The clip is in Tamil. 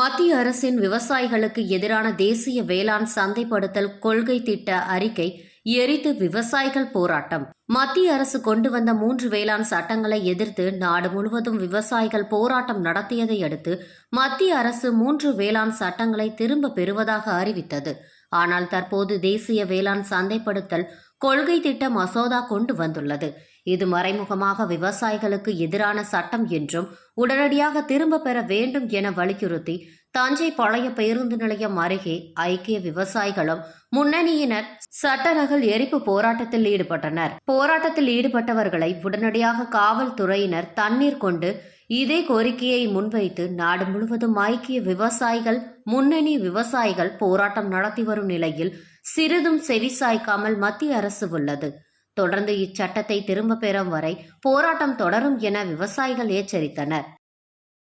மத்திய அரசின் விவசாயிகளுக்கு எதிரான தேசிய வேளாண் சந்தைப்படுத்தல் கொள்கை திட்ட அறிக்கை எரித்து விவசாயிகள் போராட்டம். மத்திய அரசு கொண்டு வந்த மூன்று வேளாண் சட்டங்களை எதிர்த்து நாடு முழுவதும் விவசாயிகள் போராட்டம் நடத்தியதை அடுத்து மத்திய அரசு மூன்று வேளாண் சட்டங்களை திரும்ப பெறுவதாக அறிவித்தது. ஆனால் தற்போது தேசிய வேளாண் சந்தைப்படுத்தல் கொள்கை திட்ட மசோதா கொண்டு வந்துள்ளது. இது மறைமுகமாக விவசாயிகளுக்கு எதிரான சட்டம் என்றும் உடனடியாக திரும்ப பெற வேண்டும் என வலியுறுத்தி தஞ்சை பழைய பேருந்து நிலையம் அருகே ஐக்கிய விவசாயிகளும் முன்னணியினர் சட்டநகல் எரிப்பு போராட்டத்தில் ஈடுபட்டனர். போராட்டத்தில் ஈடுபட்டவர்களை உடனடியாக காவல்துறையினர் தண்ணீர் கொண்டு இதே கோரிக்கையை முன்வைத்து நாடு முழுவதும் ஐக்கிய விவசாயிகள் முன்னணி விவசாயிகள் போராட்டம் நடத்தி வரும் நிலையில் சிறிதும் செவிசாய்க்காமல் மத்திய அரசு உள்ளது. தொடர்ந்து இச்சட்டத்தை திரும்ப பெறும் வரை போராட்டம் தொடரும் என விவசாயிகள் எச்சரித்தனர்.